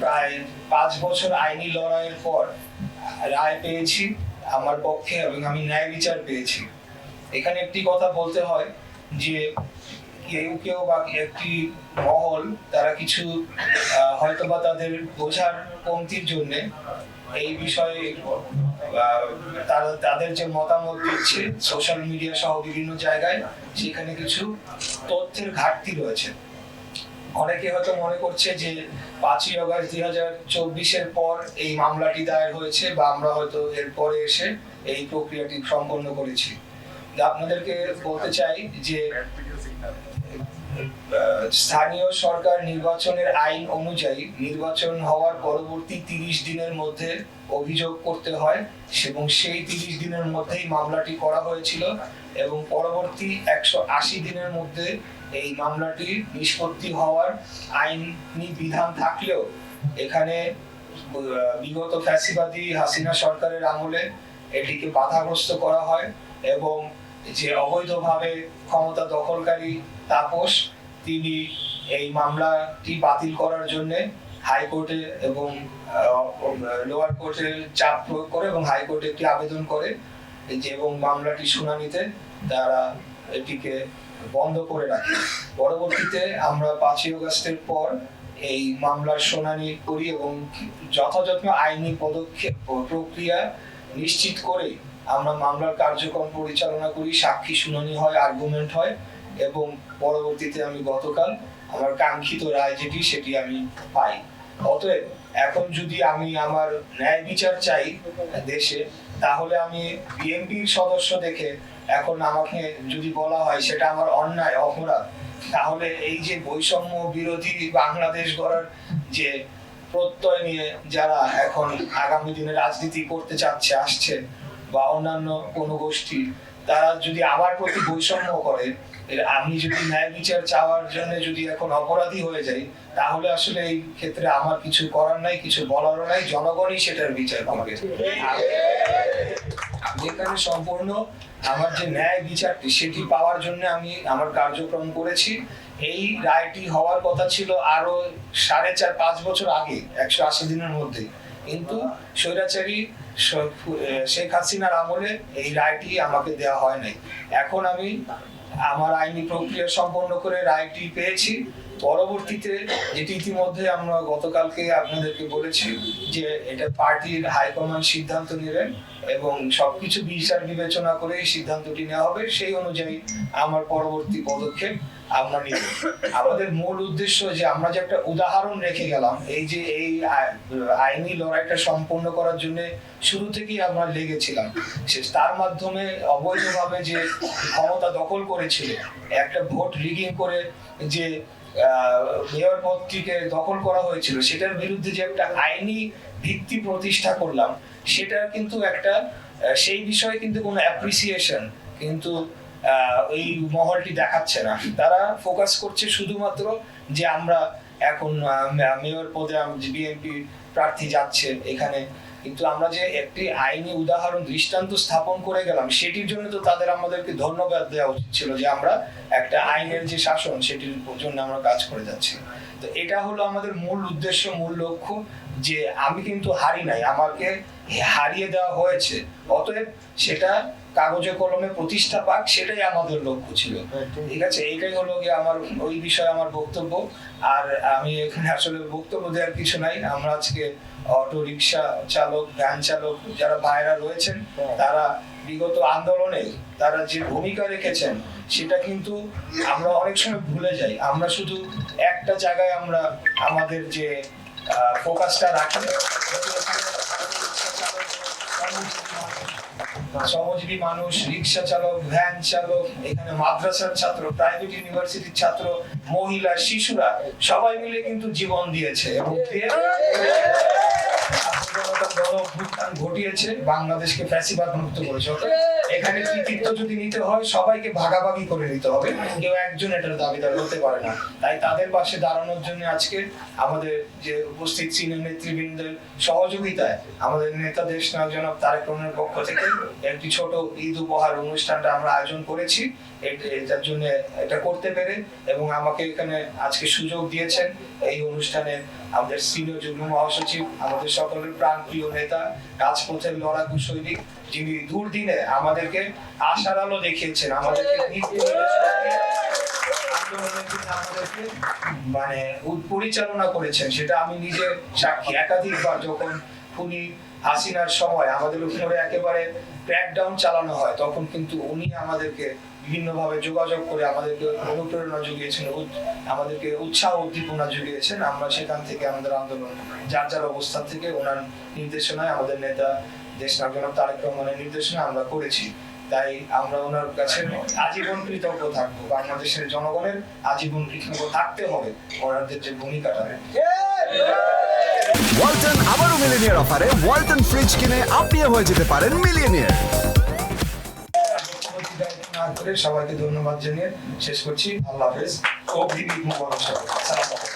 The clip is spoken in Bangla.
প্রায় পাঁচ বছর আইনি লড়াইয়ের পর রায় পেয়েছি আমার পক্ষে এবং আমি ন্যায় বিচার পেয়েছি। এখানে একটি কথা বলতে হয় যে কেউ কেউ বা একটি মহল তারা কিছু আহ, হয়তোবা তাদের বোঝার কমতির জন্যে এই বিষয়ে তারা তাদের যে মতামত দিচ্ছে সোশ্যাল মিডিয়া সহ বিভিন্ন জায়গায় সেখানে কিছু তথ্যের ঘাটতি রয়েছে। অনেকে হয়তো মনে করছে যে পাঁচই অগস্ট দুই হাজার চব্বিশের পর এই মামলাটি দায়ের হয়েছে বা আমরা হয়তো এর পরে এসে এই প্রক্রিয়াটি সম্পন্ন করেছি। আপনাদেরকে বলতে চাই যে, স্থানীয় সরকার নির্বাচনের আইন অনুযায়ী নির্বাচন হওয়ার পরবর্তী তিরিশ দিনের মধ্যে অভিযোগ করতে হয় এবং সেই তিরিশ দিনের মধ্যেই মামলাটি করা হয়েছিল। এবং পরবর্তী একশো আশি দিনের মধ্যে এই মামলাটি নিষ্পত্তি হওয়ার আইনি বিধান থাকলেও এখানে বিগত ফ্যাসিবাদী হাসিনা সরকারের আমলে এটিকে বাধাগ্রস্ত করা হয় এবং যে অবৈধভাবে ক্ষমতা দখলকারী তাপস, তিনি এই মামলাটি বাতিল করার জন্য হাইকোর্টে এবং লোয়ার কোর্টে চাপ প্রয়োগ করে এবং হাইকোর্টে একটি আবেদন করে। এবং মামলাটি শুনানিতে তারা এটিকে বন্ধ করে রাখে। পরবর্তীতে আমরা পাঁচই আগস্টের পর এই মামলার শুনানি করি এবং যথাযথ আইনি পদক্ষেপ প্রক্রিয়া নিশ্চিত করে আমরা মামলার কার্যক্রম পরিচালনা করি, সাক্ষী শুনানি হয় আর্গুমেন্ট হয় এবং পরবর্তীতে আমি গতকাল আমার কাঙ্ক্ষিত রায় যেটি সেটি আমি পাই। অতএব এখন যদি আমি আমার ন্যায় বিচার চাই দেশে তাহলে আমি বিএনপির সদস্য দেখে এখন আমাকে যদি বলা হয় সেটা আমার অন্যায়, অপরাধ, তাহলে এই যে বৈষম্য বিরোধী বাংলাদেশ গড়ার যে প্রত্যয় নিয়ে যারা এখন আগামী দিনে রাজনীতি করতে চাচ্ছে, আসছে, বা অন্যান্য কোনো গোষ্ঠী তারা যদি আমার প্রতি বৈষম্য করে আমি যদি ন্যায় বিচার চাওয়ার জন্য যদি এখন অপরাধী হয়ে যাই, তাহলে আসলে এই ক্ষেত্রে আমার কিছু করার নাই, কিছু বলারও নাই, জনগণই সেটার বিচার করবে। যেখানে সম্পূর্ণ, আমার যে ন্যায় বিচারটি সেটি পাওয়ার জন্য আমি আমার কার্যক্রম করেছি। এই রায়টি হওয়ার কথা ছিল আরও সাড়ে চার, পাঁচ বছর আগে, একশো আশি দিনের মধ্যে। কিন্তু স্বৈরাচারী শেখ হাসিনার আমলে এই রায়টি আমাকে দেওয়া হয় নাই। এখন আমি আমার আইনি প্রক্রিয়া সম্পন্ন করে রায়টি পেয়েছি। পরবর্তীতে যেটি ইতিমধ্যে আমরা গতকালকে আপনাদেরকে বলেছি যে এটা পার্টির হাইকমান্ড সিদ্ধান্ত নেবেন এবং সবকিছু বিচার বিবেচনা করে সিদ্ধান্তটি নেওয়া হবে। সেই অনুযায়ী আমার পরবর্তী পদক্ষেপ আমরা আমাদের মূল উদ্দেশ্য যে আমরা যে একটা উদাহরণ রেখে গেলাম, এই যে এই আই- আইনি লড়াইটা সম্পন্ন করার জন্য শুরু থেকেই আমরা লেগেছিলাম। সে তার মাধ্যমে অবৈধভাবে যে ক্ষমতা দখল করেছিল, একটা ভোট রিগিং করে যে মেয়র পদটিকে দখল করা হয়েছিল, সেটার বিরুদ্ধে যে একটা আইনি ভিত্তি প্রতিষ্ঠা করলাম, সেটা কিন্তু একটা সেই বিষয়ে কিন্তু কোনো অ্যাপ্রিসিয়েশন কিন্তু এই মহলটি দেখাচ্ছে না। তারা ফোকাস করছে শুধুমাত্র যে আমরা এখন মেয়র পদে বিএনপি প্রার্থী যাচ্ছে এখানে। কিন্তু আমরা যে একটি আইনি উদাহরণ, দৃষ্টান্ত স্থাপন করে গেলাম, সেটির জন্য তো তাদের আমাদেরকে ধন্যবাদ দেওয়া উচিত ছিল যে আমরা একটা আইনের যে শাসন, সেটির জন্য আমরা কাজ করে যাচ্ছি। তো এটা হলো আমাদের মূল উদ্দেশ্য, মূল লক্ষ্য যে আমি কিন্তু হারি নাই, আমাকে হারিয়ে দেওয়া হয়েছে। অতএব সেটা কাগজে কলমে প্রতিষ্ঠা পাক সেটাই আমাদের লক্ষ্য ছিল। ঠিক আছে? এইটাই হলো গিয়ে আমার ওই বিষয়ে আমার বক্তব্য। আর আমি এখানে আসলে বক্তব্য দেওয়ার কিছু নাই। আমরা আজকে অটো রিক্সা চালক ভ্যান চালক যারা ভাইরা রয়েছেন তারা বিগত আন্দোলনে তারা যে ভূমিকা রেখেছেন সেটা কিন্তু আমরা অনেক সময় ভুলে যাই। আমরা শুধু একটা জায়গায় আমরা আমাদের যে ফোকাসটা রাখি। শ্রমজীবী মানুষ, রিক্সা চালক ভ্যান চালক, এখানে মাদ্রাসার ছাত্র প্রাইভেট ইউনিভার্সিটির ছাত্র, মহিলা, শিশুরা, সবাই মিলে কিন্তু জীবন দিয়েছে। এবং জনতা ঘটিয়েছে বাংলাদেশকে ফ্যাসিবাদ মুক্ত করেছে। এখানে কৃতিত্ব যদি নিতে হয় সবাইকে ভাগাভাগি করে নিতে হবে। কেউ একজন এটার দাবিদার হতে পারে না। তাই তাদের পাশে দাঁড়ানোর জন্য আজকে আমাদের যে উপস্থিত সিনিয়র নেতৃবৃন্দের সহযোগিতায় আমাদের নেতা দেশ নায়ক জনাব তারেক রহমানের পক্ষ থেকে একটি ছোট ঈদ উপহার অনুষ্ঠানটা আমরা আয়োজন করেছি। এটার জন্য এটা করতে পেরে এবং আমাকে এখানে আজকে সুযোগ দিয়েছেন এই অনুষ্ঠানে আমাদের সিনিয়র যুগ্ম মহাসচিব, আমাদের সকলের প্রাণপ্রিয় নেতা, রাজপথের লড়াকু সৈনিক, যিনি দুর্দিনে আমাদেরকে আশার আলো দেখিয়েছেন, আমাদেরকে মানে পরিচালনা করেছেন। সেটা আমি নিজে সাক্ষী। একাধিকবার যখন উনি হাসিনার সময় আমাদের উপরে একেবারে ক্র্যাকডাউন চালানো হয়, তখন কিন্তু উনি আমাদেরকে বিভিন্নভাবে যোগাযোগ করে আমাদেরকে অনুপ্রেরণা জুগিয়েছেন আমাদেরকে উৎসাহ উদ্দীপনা জুগিয়েছেন। আমরা সেখান থেকে আমাদের আন্দোলন যার যার অবস্থান থেকে ওনার নির্দেশনায় আমাদের নেতা দেশ নায়ক তারেক রহমানের নির্দেশনা আমরা করেছি। তাই আমরা ওনার কাছে আজীবন কৃতজ্ঞ থাকব। বাংলাদেশের জনগণের আজীবন কৃতজ্ঞ থাকতে হবে। ওনাদের যে ভূমিকাটা। ওয়ালটন আবারও মিলিনিয়ার অফারে ওয়ালটন ফ্রিজ কিনে আপনিও হয়ে যেতে পারেন মিলিয়নিয়ার। সবাইকে ধন্যবাদ জানিয়ে শেষ করছি আল্লাহ হাফেজ ও দিদি মুবারক সবাইকে। সালাম আলাইকুম।